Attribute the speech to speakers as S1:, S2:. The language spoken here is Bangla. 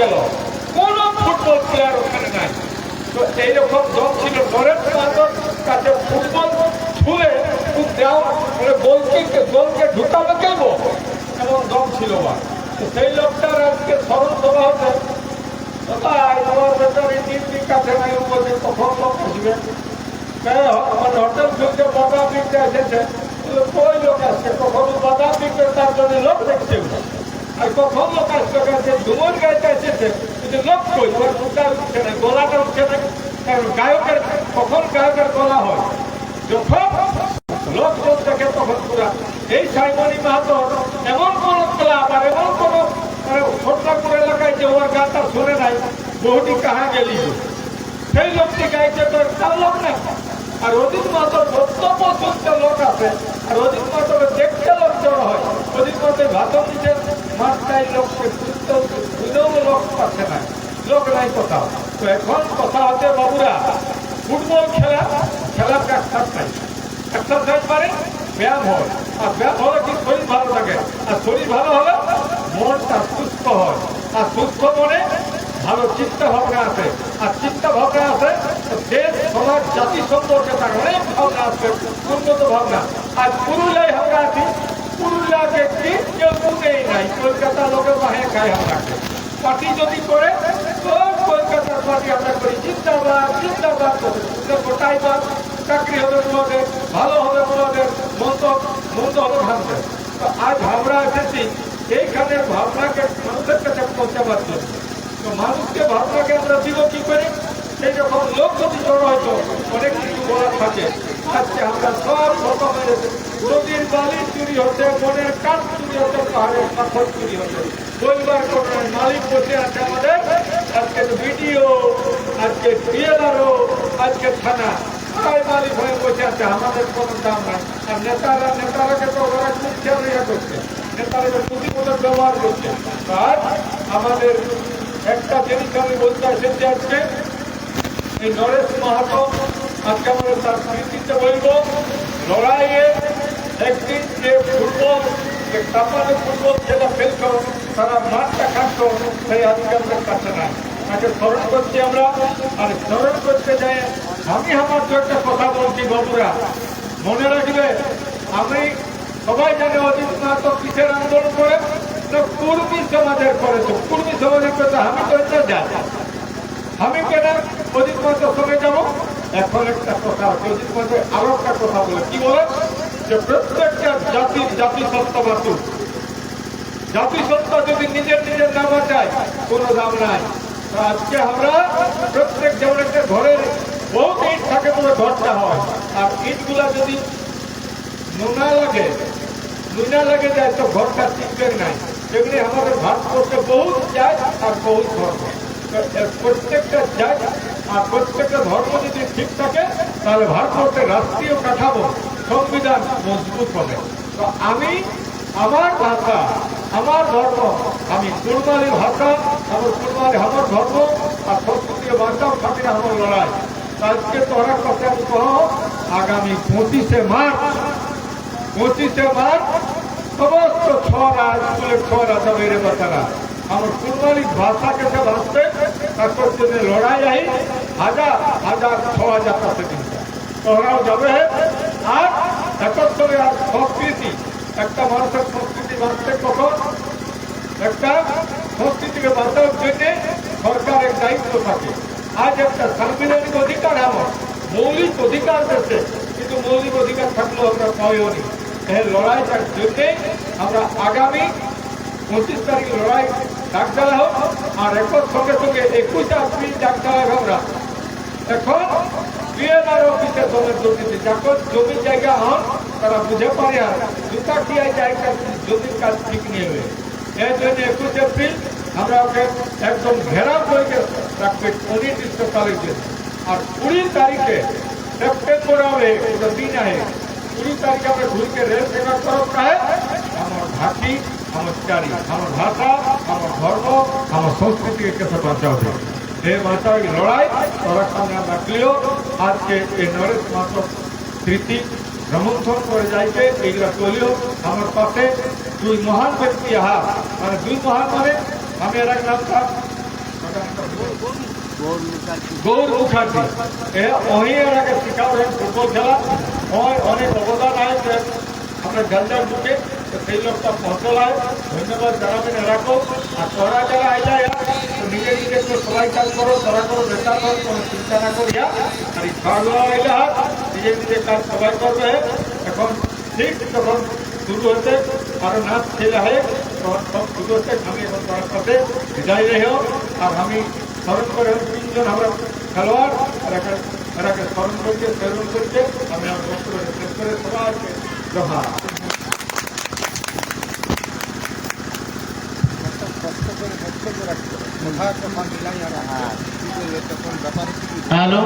S1: গেল কোন ফুটবল প্লেয়ার ওখানে নাই তো এইরকম ছিল ঘরের মাথার কাছে ফুটবল দেওয়া মানে গোলকে গোলকে ঢুকাবে কেব দম ছিল বা সেই লোকটার আজকে স্মরণ সভা হচ্ছে কাছে নাই বলছে কখন লোক আসবে আমার হোটেল খুলতে বাধা বিকতে এসেছে। বলে, কই লোক আসছে আর কখন আসছে কাছে ডুমর গাইতে এসেছে কিন্তু লোক কই? ওর মুখটা উঠছে না গলাটা উঠছে না কারণ গায়কের কখন গায়কের গলা হয়? যখন লোক দেখে তখন পুরা এই সাইমনি মাহাতো এমন কোন ক্লাব আর এমন কোন মানে ছোটনাপুর এলাকায় যে ওর গানটা শুনে নাই বহুটি কাহা গেলি সেই লোকটি মাত্র লোক আছে আর অধিক মাত্র দেখতে লোক জড়ো হয় অধিক মাত্র ভাত নিচে মাত্রায় লোককে শুনতেও শুনেও লোক পাচ্ছে না লোক নাই কোথাও তো এখন কথা হচ্ছে বাবুরা, ফুটবল খেলা, খেলার এক্সারসাইজ এক্সারসাইজ মানে ব্যায়াম হয়। আর ব্যায়াম হলে কি শরীর ভালো থাকে? আর শরীর ভালো হলে মনটা সুস্থ হয়। আর সুস্থ মনে ভালো চিন্তা ভাবনা আছে। আর চিন্তা ভাবনা আছে, দেশ, সমাজ, জাতি সম্পর্কে তার অনেক ভাবনা আছে, উন্নত ভাবনা। আর পুরুলিয়ায় আমরা আছি। পুরুলিয়াকে কি কেউ নেই। নাই কলকাতা লোকের বাহে খায় আমরাকে পার্টি যদি করে পার্টি আমরা করি চিন্তাবাদ চিন্তাবাদ করে। গোটাই বাদ চাকরি হবে তোমাদের, ভালো হবে তোমাদের, মন্দ মন্দ হবে ভাববে তো আজ আমরা এসেছি, এইখানে ভাবনাকে মানুষের কাছে পৌঁছাবার জন্য। তো মানুষকে ভাবনাকে আমরা দিব কি করে? সেই রকম লোক যদি জড়ো হয়তো অনেক কিছু বলার থাকে। আজকে আমরা সব রকম নদীর বালি চুরি হচ্ছে মনের কাঠ চুরি হচ্ছে পাহাড়ের পাথর চুরি হচ্ছে পরিবার করণের মালিক বসে আছে আমাদের। আজকে ভিডিও আজকে ডিএলআরও আজকে থানা সবাই মালিক হয়ে বসে আছে, আমাদের কোনো দাম নাই। আর নেতারা নেতারাকে তো ওরা খুব খেয়াল ইয়ে করছে। নেতারা প্রতিমতো ব্যবহার করছে। আর আমাদের একটা জিনিস আমি বলতে এসেছি আজকে, এই নরেশ মাহাতো আজকে আমাদের তার স্মৃতিতে বলব, লড়াইয়ে একদিন যে ফুটবল, যে কাপালে ফুটবল যেটা খেলতো তারা মাঠটা খাটতো সেই আজকে আমাদের কাছে নাই। তাকে স্মরণ করছি আমরা। আর স্মরণ করতে যাই, আমি আমার তো একটা কথা বলছি বাবুরা মনে রাখবে, আমি সবাই জানে অজিত মাহাতো কিসের আন্দোলন করে? না, কুর্মী সমাজের করেছে কুর্মী সমাজের করেছে আমি তো এটা জানি। আমি কেন অজিত মাহাতোর সঙ্গে যাব? এখন একটা কথা অজিত মাহাতো আরও একটা কথা বলে। কি বলে? যে প্রত্যেকটা জাতির জাতিসত্তা বাঁচুক। জাতিসত্তা যদি নিজের নিজের নামা চায়, কোনো দাম নাই। তো আজকে আমরা প্রত্যেক যেমন একটা ঘরের বহুত ইট থাকে বলে ঘরটা হয়। আর ইটগুলা যদি নোনা লাগে, নুনা লাগে যায় তো ঘরটা টিকবে নাই। সেগুলি আমাদের ভারতবর্ষে বহুত যায় আর বহুত ধর্ম। প্রত্যেকটা যায় আর প্রত্যেকটা ধর্ম যদি ঠিক থাকে, তাহলে ভারতবর্ষের রাষ্ট্রীয় কাঠামো, সংবিধান মজবুত হবে। তো আমি, আমার ভাষা আমার ধর্ম। আমি কুরবানি ভাষা আমার কুরবানি আমার ধর্ম, আর সংস্কৃতির ভাষাও খাতির আমার লড়াই। তো আজকে তোরা কথা কহ আগামী পঁচিশে মার্চ পঁচিশে মার্চ, সমস্ত ছড়া স্কুলের ছড়া সব এর বাচ্চারা। আমার কুরবানি ভাষাকে সব আসছে তারপর যদি লড়াই আই হাজার হাজার ছ হাজার কাছে তোমরাও যাবে। আর সঙ্গে আর সংস্কৃতি একটা মানুষের বাঁচতে কখন একটা সংস্কৃতিকে বাঁচানোর জন্য সরকারের দায়িত্ব থাকে। আজ একটা সাংবিধানিক অধিকার আমার মৌলিক অধিকার দেশে, কিন্তু মৌলিক অধিকার থাকলেও আমরা পাইও নি। এই লড়াইটার জন্যে আমরা আগামী পঁচিশ তারিখ লড়াই ডাক দেওয়া হোক, আর এখন সঙ্গে সঙ্গে একুশ এপ্রিল ডাক দেওয়া হোক আমরা। এখন, বিএনআর অফিসে জমির দুর্নীতি যখন জমি জায়গা হন তারা বুঝে পারে আর জুতা টিয়ায় জায়গা জমির কাজ ঠিক নেবে এর জন্য একুশ এপ্রিল আমরা ওকে একদম ঘেরাও করে রাখবে অনির্দিষ্টকালের জন্য আর কুড়ি তারিখে সেপ্টেম্বর হবে দিন আহে। কুড়ি তারিখে আমরা ঘুরকে রেল সেবা করব আমার ঘাটি আমার চারি, আমার ভাষা, আমার ধর্ম, আমার সংস্কৃতিকে কেসে বাঁচাবে বাঁচাও এই লড়াই, তোরা সামনে রাখলেও আজকে এই নরেশ মাত্র স্মৃতি ভ্রমণ করে যাইতে, এইগুলা চলিও, আমার পাশে দুই মহান ব্যক্তি আহা। মানে দুই মহান মানে আমি এর এক নাম গৌর মুখার্জি। এ ওই এর শিখাও রয়েছে ফুটবল খেলা। অনেক অবদান আছে আমরা জলদার বুকে। তো সেই লোকটা পৌঁছলায় ধন্যবাদ জানাবেন, এরাকো। আর তোরা যারা আইলা তো নিজে নিজে তো সবাই কাজ করো, তোরা করো নেতা করো, কোনো চিন্তা না করিয়া। আর এই খাওয়া আইলা, নিজে নিজে কাজ সবাই করবে। এখন ঠিক তখন শুরু হতে আরও নাচ ছেলে হয়। তখন সব শুরু হতে আমি এখন তোমার সাথে বিদায় রেহেও। আর আমি স্মরণ করে তিনজন আমরা খেলোয়াড়, এরাকে এরাকে স্মরণ করছে প্রেরণ করছে আমি আমার বক্তব্য শেষ করে সবাইকে জহা
S2: কষ্ট করে বক্তব্য রাখতে কথা যখন দিলাই আর হ্যাঁ কি বললে তখন ব্যাপারে কি
S3: হ্যালো।